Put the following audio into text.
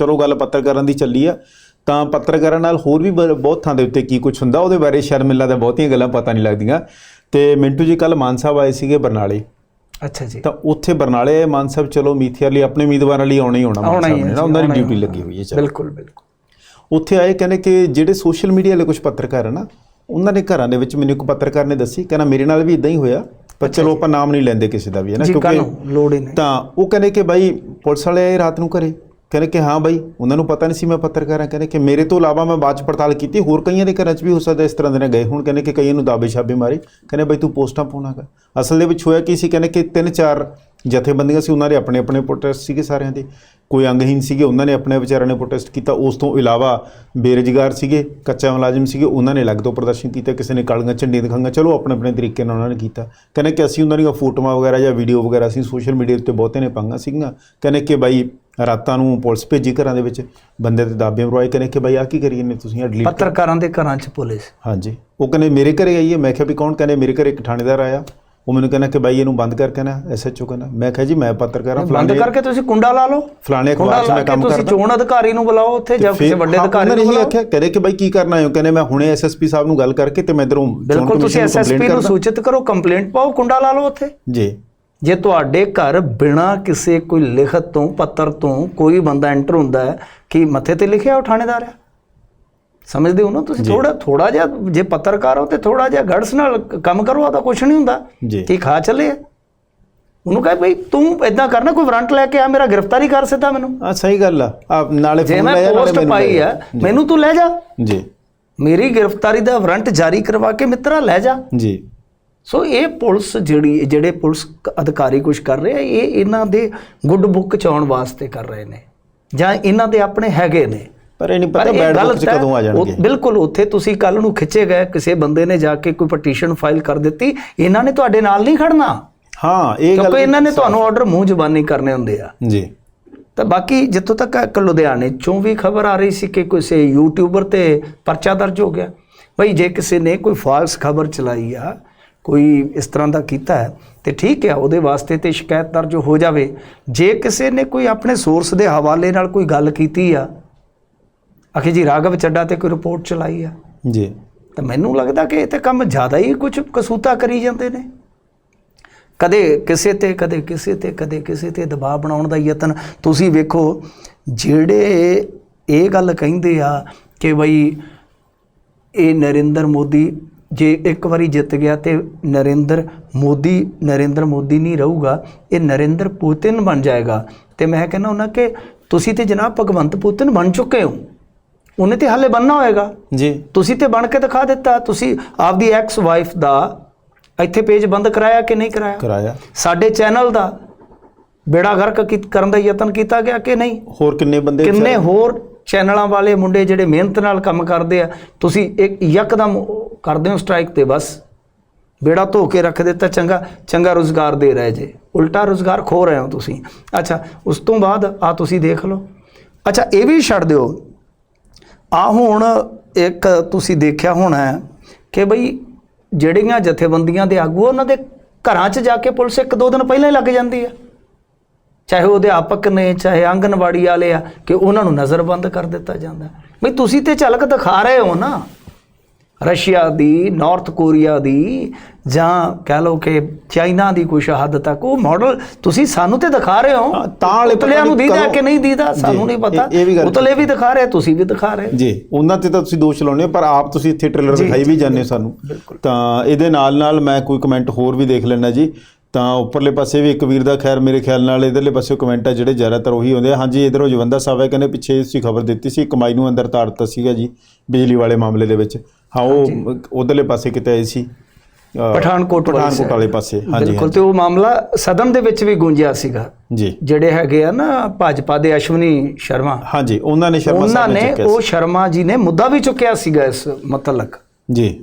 ਚਲੋ ਗੱਲ ਪੱਤਰਕਾਰਾਂ ਦੀ ਚੱਲੀ ਆ ਤਾਂ ਪੱਤਰਕਾਰਾਂ ਨਾਲ ਹੋਰ ਵੀ ਬਹੁਤ ਥਾਂ ਦੇ ਉੱਤੇ ਕੀ ਕੁਝ ਹੁੰਦਾ ਉਹਦੇ ਬਾਰੇ ਸ਼ਰਮ ਮਿਲਾ ਦਾ ਬਹੁਤੀਆਂ ਗੱਲਾਂ ਪਤਾ ਨਹੀਂ ਲੱਗਦੀਆਂ। ਤੇ ਮਿੰਟੂ ਜੀ ਕੱਲ ਮਾਨ ਸਾਹਿਬ ਆਏ ਸੀਗੇ ਬਰਨਾਲੇ। ਅੱਛਾ ਜੀ। ਤਾਂ ਉੱਥੇ ਬਰਨਾਲੇ ਮਾਨ ਸਾਹਿਬ ਚਲੋ ਮੀਥਿਆ ਲਈ ਆਪਣੇ ਉਮੀਦਵਾਰਾਂ ਲਈ ਆਉਣਾ ਹੀ ਆਉਣਾ ਮਾਨ ਸਾਹਿਬ ਨੇ ਨਾ ਉਹਨਾਂ ਦੀ ਡਿਊਟੀ। ਲੱਗੀ ਹੋਈ ਹੈ ਚਲੋ। ਬਿਲਕੁਲ ਬਿਲਕੁਲ। ਉੱਥੇ ਆਏ ਕਹਿੰਦੇ ਕਿ ਜਿਹੜੇ ਸੋਸ਼ਲ ਮੀਡੀਆ ਵਾਲੇ ਕੁਝ ਪੱਤਰਕਾਰ ਹਨ ਨਾ ਉਹਨਾਂ ਦੇ ਘਰਾਂ ਦੇ ਵਿੱਚ ਮੈਨੂੰ ਇੱਕ ਪੱਤਰਕਾਰ ਨੇ ਦੱਸੀ ਕਹਿੰਦਾ ਮੇਰੇ ਨਾਲ ਵੀ ਇਦਾਂ ਹੀ ਹੋਇਆ ਪਰ ਚਲੋ ਆਪਾਂ ਨਾਮ ਨਹੀਂ ਲੈਂਦੇ ਕਿਸੇ ਦਾ ਵੀ ਹੈ ਨਾ ਕਾਨੂੰ ਲੋੜ ਹੀ ਨਹੀਂ। ਤਾਂ ਉਹ ਕਹਿੰਦੇ ਕਿ ਬਾਈ ਪੁਲਿਸ ਵਾਲੇ ਆਏ ਰਾਤ ਨੂੰ ਘਰੇ। ਕਹਿੰਦੇ ਕਿ ਹਾਂ ਬਾਈ, ਉਹਨਾਂ ਨੂੰ ਪਤਾ ਨਹੀਂ ਸੀ ਮੈਂ ਪੱਤਰਕਾਰ ਹਾਂ ਕਹਿੰਦੇ ਕਿ ਮੇਰੇ ਤੋਂ ਇਲਾਵਾ ਮੈਂ ਬਾਅਦ ਚ ਪੜਤਾਲ ਕੀਤੀ, ਹੋਰ ਕਈਆਂ ਦੇ ਘਰਾਂ 'ਚ ਵੀ ਹੋ ਸਕਦਾ ਇਸ ਤਰ੍ਹਾਂ ਦੇ ਨੇ ਗਏ ਹੁਣ, ਕਹਿੰਦੇ ਕਿ ਕਈਆਂ ਨੂੰ ਦਾਬੇ ਛਾਬੇ ਮਾਰੇ, ਕਹਿੰਦੇ ਬਾਈ ਤੂੰ ਪੋਸਟਾਂ ਪਾਉਣਾਗਾ ਅਸਲ ਦੇ ਵਿੱਚ ਹੋਇਆ ਕੀ ਸੀ, ਕਹਿੰਦੇ ਕਿ ਤਿੰਨ ਚਾਰ ਜਥੇਬੰਦੀਆਂ ਸੀ, ਉਹਨਾਂ ਦੇ ਆਪਣੇ ਆਪਣੇ ਪ੍ਰੋਟੈਸਟ ਸੀਗੇ ਸਾਰਿਆਂ ਦੇ, ਕੋਈ ਅੰਗਹੀਨ ਸੀਗੇ, ਉਹਨਾਂ ਨੇ ਆਪਣੇ ਵਿਚਾਰਿਆਂ ਨੇ ਪ੍ਰੋਟੈਸਟ ਕੀਤਾ, ਉਸ ਤੋਂ ਇਲਾਵਾ ਬੇਰੁਜ਼ਗਾਰ ਸੀਗੇ, ਕੱਚਾ ਮੁਲਾਜ਼ਮ ਸੀਗੇ, ਉਹਨਾਂ ਨੇ ਅਲੱਗ ਤੋਂ ਪ੍ਰਦਰਸ਼ਨ ਕੀਤਾ, ਕਿਸੇ ਨੇ ਕਾਲੀਆਂ ਝੰਡੀਆਂ ਦਿਖਾਈਆਂ, ਚਲੋ ਆਪਣੇ ਆਪਣੇ ਤਰੀਕੇ ਨਾਲ ਉਹਨਾਂ ਨੇ ਕੀਤਾ। ਕਹਿੰਦੇ ਕਿ ਅਸੀਂ ਉਹਨਾਂ ਦੀਆਂ ਫੋਟੋਆਂ ਵਗੈਰਾ ਜਾਂ ਵੀਡੀਓ ਵਗੈਰਾ ਅਸੀਂ ਸੋਸ਼ਲ ਮੀਡੀਆ ਉੱਤੇ ਬਹੁਤੇ ਨੇ ਪਾਈਆਂ ਸੀਗੀਆਂ, ਕਹਿੰਦੇ ਕਿ ਬਾਈ ਰਾਤਾਂ ਨੂੰ ਪੁਲਿਸ ਭੇਜੀ ਘਰਾਂ ਦੇ ਵਿੱਚ ਬੰਦੇ ਤੇ ਦਾਬੇ ਮਰਵਾਏ ਕਹਿੰਦੇ ਕਿ ਬਾਈ ਆ ਕੀ ਕਰੀ ਜਾਂਦੇ ਤੁਸੀਂ ਆ ਡਿਲੀਟ ਪੱਤਰਕਾਰਾਂ ਦੇ ਘਰਾਂ 'ਚ ਪੁਲਿਸ। ਹਾਂਜੀ। ਉਹ ਕਹਿੰਦੇ ਮੇਰੇ ਘਰੇ ਆਈ ਹੈ। ਮੈਂ ਕਿਹਾ ਵੀ ਕੌਣ? ਕਹਿੰਦੇ ਮੇਰੇ ਘਰੇ ਇੱਕ ਥਾਣੇਦਾਰ ਆਇਆ। ਉਹ ਮੈਨੂੰ ਕਹਿੰਦਾ ਕਿ ਬਾਈ ਇਹਨੂੰ ਬੰਦ ਕਰ ਕਹਿੰਦਾ ਐਸਐਚਓ ਕਹਿੰਦਾ। ਮੈਂ ਕਿਹਾ ਜੀ ਮੈਂ ਪੱਤਰਕਾਰ ਹਾਂ ਬੰਦ ਫਲਾਣੇ ਕਰਕੇ ਤੁਸੀਂ ਕੁੰਡਾ ਲਾ ਲਓ। ਫਲਾਣੇ ਕੁੰਡਾ ਅਖਬਾਰ 'ਚ ਲਾ ਮੈਂ ਤੁਸੀਂ ਚੋਣ ਅਧਿਕਾਰੀ ਨੂੰ ਬੁਲਾਓ ਉੱਥੇ ਜਾਂ ਕਿਸੇ ਵੱਡੇ ਹਾਂ, ਅਧਿਕਾਰੀ ਨੂੰ ਨੇ ਬੁਲਾਓ। ਆਖਿਆ ਕਹਿੰਦੇ ਕਿ ਬਾਈ ਕੀ ਕਰਨਾ ਆਇਓ ਕਹਿੰਦੇ ਮੈਂ ਹੁਣੇ ਐਸਐਸਪੀ ਸਾਹਿਬ ਨੂੰ ਗੱਲ ਕਰਕੇ ਤੇ ਮੈਂ ਇਧਰੋਂ ਬਿਲਕੁਲ ਤੁਸੀਂ ਐਸਐਸਪੀ ਨੂੰ ਸੂਚਿਤ ਕਰੋ ਕੰਪਲੇਂਟ ਪਾਓ ਕੁੰਡਾ ਲਾ ਲਓ ਉੱਥੇ। ਜੀ। ਜੇ ਤੁਹਾਡੇ ਘਰ ਬਿਨਾ ਕਿਸੇ ਕੋਈ ਲਿਖਤ ਤੋਂ ਪੱਤਰ ਤੋਂ ਕੋਈ ਬੰਦਾ ਐਂਟਰ ਹੁੰਦਾ ਹੈ ਕਿ ਮੱਥੇ ਤੇ ਲਿਖਿਆ ਉਹ ਥਾਣੇਦਾਰ ਹੈ? ਸਮਝਦੇ ਹੋ ਨਾ ਤੁਸੀਂ? ਥੋੜਾ ਥੋੜਾ ਜਿਹਾ ਜੇ ਪੱਤਰਕਾਰ ਹੋ ਤੇ ਥੋੜਾ ਜਿਹਾ ਗੜਸ ਨਾਲ ਕੰਮ ਕਰੋ ਆ ਤਾਂ ਕੁਝ ਨਹੀਂ ਹੁੰਦਾ। ਕੀ ਖਾ ਚੱਲੇ? ਉਹਨੂੰ ਕਹੇ ਬਈ ਤੂੰ ਇਦਾਂ ਕਰਨਾ ਕੋਈ ਵਾਰੰਟ ਲੈ ਕੇ ਆ ਮੇਰਾ ਗ੍ਰਿਫਤਾਰੀ ਕਰ ਸਿੱਧਾ ਮੈਨੂੰ। ਆ ਸਹੀ ਗੱਲ ਆ। ਆ ਨਾਲੇ ਫੋਨ ਲੈ ਜਾ ਨਾਲੇ ਮੈਨੂੰ ਪਾਈ ਆ ਮੈਨੂੰ ਤੂੰ ਲੈ ਜਾ। ਜੀ। ਮੇਰੀ ਗ੍ਰਿਫਤਾਰੀ ਦਾ ਵਾਰੰਟ ਜਾਰੀ ਕਰਵਾ ਕੇ ਮਿੱਤਰਾ ਲੈ ਜਾ। ਜੀ। ਸੋ ਇਹ ਪੁਲਿਸ ਜਿਹੜੀ ਜਿਹੜੇ ਪੁਲਿਸ ਅਧਿਕਾਰੀ ਕੁਝ ਕਰ ਰਹੇ ਆ ਇਹ ਇਹਨਾਂ ਦੇ ਗੁੱਡ ਬੁੱਕ ਚ ਆਉਣ ਵਾਸਤੇ ਕਰ ਰਹੇ ਨੇ। ਜਾਂ ਇਹਨਾਂ ਦੇ ਆਪਣੇ ਹੈਗੇ ਨੇ। ਪਰ ਇਹ ਨਹੀਂ ਪਤਾ ਬੈਡ ਬੁੱਕ ਚ। ਕਦੋਂ ਆ ਉਹ- ਜਾਣਗੇ ਬਿਲਕੁਲ ਉੱਥੇ ਤੁਸੀਂ ਕੱਲ ਨੂੰ ਖਿੱਚੇ ਗਏ ਕਿਸੇ ਬੰਦੇ ਨੇ ਜਾ ਕੇ ਕੋਈ ਪਟੀਸ਼ਨ ਫਾਈਲ ਕਰ ਦਿੱਤੀ ਇਹਨਾਂ ਨੇ ਤੁਹਾਡੇ ਨਾਲ ਨਹੀਂ ਖੜਨਾ। ਹਾਂ ਇਹ ਗੱਲ ਕਿਉਂਕਿ ਇਹਨਾਂ ਨੇ ਤੁਹਾਨੂੰ ਆਰਡਰ ਮੂੰਹ ਜ਼ਬਾਨੀ ਕਰਨੇ ਹੁੰਦੇ ਆ। ਜੀ। ਤਾਂ ਬਾਕੀ ਜਿੱਥੋਂ ਤੱਕ ਇੱਕ ਲੁਧਿਆਣੇ ਚੋਂ ਵੀ ਖਬਰ ਆ ਰਹੀ ਸੀ ਕਿ ਕਿਸੇ ਯੂਟਿਊਬਰ ਤੇ ਪਰਚਾ ਦਰਜ ਹੋ ਗਿਆ। ਭਈ ਜੇ ਕਿਸੇ ਨੇ ਕੋਈ ਫਾਲਸ ਖਬਰ ਚਲਾਈ ਆ ਕੋਈ ਇਸ ਤਰ੍ਹਾਂ ਦਾ ਕੀਤਾ ਹੈ ਤੇ ਠੀਕ ਹੈ ਉਹਦੇ ਵਾਸਤੇ ਤੇ ਸ਼ਿਕਾਇਤ ਦਰਜ ਹੋ ਜਾਵੇ। ਜੇ ਕਿਸੇ ਨੇ ਕੋਈ ਆਪਣੇ ਸੋਰਸ ਦੇ ਹਵਾਲੇ ਨਾਲ ਕੋਈ ਗੱਲ ਕੀਤੀ ਆ ਅਖੇ ਜੀ ਰਾਘਵ ਚੱਡਾ ਤੇ ਕੋਈ ਰਿਪੋਰਟ ਚਲਾਈ ਆ? ਜੀ। ਤਾਂ ਮੈਨੂੰ ਲੱਗਦਾ ਕਿ ਇਹ ਤੇ ਕੰਮ ਜ਼ਿਆਦਾ ਹੀ ਕੁਝ ਕਸੂਤਾ ਕਰੀ ਜਾਂਦੇ ਨੇ। ਕਦੇ ਕਿਸੇ ਤੇ ਕਦੇ ਕਿਸੇ ਤੇ ਕਦੇ ਕਿਸੇ ਤੇ ਦਬਾਅ ਬਣਾਉਣ ਦਾ ਯਤਨ। ਤੁਸੀਂ ਵੇਖੋ ਜਿਹੜੇ ਇਹ ਗੱਲ ਕਹਿੰਦੇ ਆ ਕਿ ਬਈ ਇਹ ਨਰਿੰਦਰ ਮੋਦੀ ਜੇ ਇੱਕ ਵਾਰੀ ਜਿੱਤ ਗਿਆ ਤੇ ਨਰਿੰਦਰ ਮੋਦੀ ਨਰਿੰਦਰ ਮੋਦੀ ਨਹੀਂ ਰਹੂਗਾ ਇਹ ਨਰਿੰਦਰ ਪੁਤਿਨ ਬਣ ਜਾਏਗਾ। ਤੇ ਮੈਂ ਕਹਿੰਦਾ ਉਹਨਾਂ ਕਿ ਤੁਸੀਂ ਤੇ ਜਨਾਬ ਭਗਵੰਤ ਪੁਤਿਨ ਬਣ ਚੁੱਕੇ ਹੋ। ਉਹਨੇ ਤੇ ਹਾਲੇ ਬਣਨਾ ਹੋਏਗਾ। ਜੀ। ਤੁਸੀਂ ਤੇ ਬਣ ਕੇ ਦਿਖਾ ਦਿੱਤਾ। ਤੁਸੀਂ ਆਪਦੀ ਐਕਸ ਵਾਈਫ ਦਾ ਇੱਥੇ ਪੇਜ ਬੰਦ ਕਰਾਇਆ ਕਿ ਨਹੀਂ ਕਰਾਇਆ? ਕਰਾਇਆ। ਸਾਡੇ ਚੈਨਲ ਦਾ ਬੇੜਾ ਗਰਕ ਕਰਨ ਦਾ ਯਤਨ ਕੀਤਾ ਗਿਆ ਕਿ ਨਹੀਂ? ਹੋਰ ਕਿੰਨੇ ਬੰਦੇ ਕਿੰਨੇ ਹੋਰ ਚੈਨਲਾਂ ਵਾਲੇ ਮੁੰਡੇ ਜਿਹੜੇ ਮਿਹਨਤ ਨਾਲ ਕੰਮ ਕਰਦੇ ਆ ਤੁਸੀਂ ਇੱਕ ਯਕਦਮ ਕਰਦੇ ਹੋ ਸਟ੍ਰਾਈਕ ਤੇ ਬਸ। ਬੇੜਾ ਧੋ ਕੇ ਰੱਖ ਦਿੱਤਾ, ਚੰਗਾ ਚੰਗਾ ਰੋਜ਼ਗਾਰ ਦੇ ਰਹੇ ਜੇ। ਉਲਟਾ ਰੋਜ਼ਗਾਰ ਖੋ ਰਹੇ ਹੋ ਤੁਸੀਂ। ਅੱਛਾ, ਉਸ ਤੋਂ ਬਾਅਦ ਆ ਤੁਸੀਂ ਦੇਖ ਲਓ। ਅੱਛਾ, ਇਹ ਵੀ ਛੱਡ ਦਿਓ। ਆ ਹੁਣ ਇੱਕ ਤੁਸੀਂ ਦੇਖਿਆ ਹੋਣਾ ਕਿ ਬਈ ਜਿਹੜੀਆਂ ਜਥੇਬੰਦੀਆਂ ਦੇ ਆਗੂ ਉਹਨਾਂ ਦੇ ਘਰਾਂ 'ਚ ਜਾ ਕੇ ਪੁਲਿਸ ਇੱਕ ਦੋ ਦਿਨ ਪਹਿਲਾਂ ਹੀ ਲੱਗ ਜਾਂਦੀ ਹੈ ਚਾਹੇ ਉਹ ਅਧਿਆਪਕ ਨੇ, ਚਾਹੇ ਆਂਗਨਵਾੜੀ ਵਾਲੇ ਆ, ਕਿ ਉਹਨਾਂ ਨੂੰ ਨਜ਼ਰਬੰਦ ਕਰ ਦਿੱਤਾ ਜਾਂਦਾ। ਬਈ ਤੁਸੀਂ ਤੇ ਝਲਕ ਦਿਖਾ ਰਹੇ ਹੋ ਨਾ। ਰਸ਼ੀਆ ਦੀ ਨਾਰਥ ਕੋਰੀਆ ਦੀ ਜਾਂ ਕਹਿ ਲਓ ਕਿ ਚਾਈਨਾ ਦੀ ਕੁਛ ਹੱਦ ਤੱਕ ਉਹ ਮਾਡਲ ਤੁਸੀਂ ਸਾਨੂੰ ਤੇ ਦਿਖਾ ਰਹੇ ਹੋ। ਤਾਂ ਉਤਲਿਆਂ ਨੂੰ ਦੀਦਾ ਕਿ ਨਹੀਂ ਦੀਦਾ ਸਾਨੂੰ ਨਹੀਂ ਪਤਾ। ਉਤਲੇ ਵੀ ਦਿਖਾ ਰਹੇ ਤੁਸੀਂ ਵੀ ਦਿਖਾ ਰਹੇ। ਜੀ ਉਹਨਾਂ ਤੇ ਤਾਂ ਤੁਸੀਂ ਦੋਸ਼ ਲਾਉਨੇ ਹੋ ਪਰ ਆਪ ਤੁਸੀਂ ਇੱਥੇ ਟ੍ਰੇਲਰ ਦਿਖਾਈ ਵੀ ਜਾਂਦੇ ਹੋ ਸਾਨੂੰ। ਤਾਂ ਇਹਦੇ ਨਾਲ ਨਾਲ ਮੈਂ ਕੋਈ ਕਮੈਂਟ ਹੋਰ ਵੀ ਦੇਖ ਲੈਣਾ ਜੀ। ਤਾਂ ਉੱਪਰਲੇ ਪਾਸੇ ਵੀ ਇੱਕ ਵੀਰ ਦਾ ਖੈਰ ਮੇਰੇ ਖਿਆਲ ਨਾਲ ਇਧਰਲੇ ਪਾਸੇ ਕਮੈਂਟ ਆ ਜਿਹੜੇ ਜ਼ਿਆਦਾਤਰ ਉਹੀ ਹੁੰਦੇ ਆ। ਹਾਂਜੀ ਇਧਰੋਂ ਜਵੰਦਾ ਸਾਹਿਬ ਹੈ ਕਹਿੰਦੇ ਪਿੱਛੇ ਦੀ ਖਬਰ ਦਿੱਤੀ ਸੀ ਕਮਾਈ ਨੂੰ ਅੰਦਰ ਤਾੜ ਦਿੱਤਾ ਸੀਗਾ ਜੀ ਬਿਜਲੀ ਵਾਲੇ ਮਾਮਲੇ ਦੇ ਵਿੱਚ। ਹਾਂ ਉਹ ਉਧਰਲੇ ਪਾਸੇ ਕਿਤੇ ਆਏ ਸੀ। ਪਠਾਨਕੋਟ ਪਠਾਨਕੋਟ। ਵਾਲੇ ਪਾਸੇ। ਹਾਂਜੀ ਬਿਲਕੁਲ ਤੇ ਉਹ ਮਾਮਲਾ ਸਦਨ ਦੇ ਵਿੱਚ ਵੀ ਗੂੰਜਿਆ ਸੀਗਾ। ਜੀ। ਜਿਹੜੇ ਹੈਗੇ ਆ ਨਾ ਭਾਜਪਾ ਦੇ ਅਸ਼ਵਨੀ ਸ਼ਰਮਾ। ਹਾਂਜੀ ਉਹਨਾਂ ਨੇ ਸ਼ਰਮਾ ਉਹਨਾਂ ਸਾਹਿਬ ਨੇ ਨੇ ਉਹ ਸ਼ਰਮਾ ਜੀ ਨੇ ਮੁੱਦਾ ਵੀ ਚੁੱਕਿਆ ਸੀਗਾ ਇਸ ਮਤਲਕ ਸੀ। ਜੀ।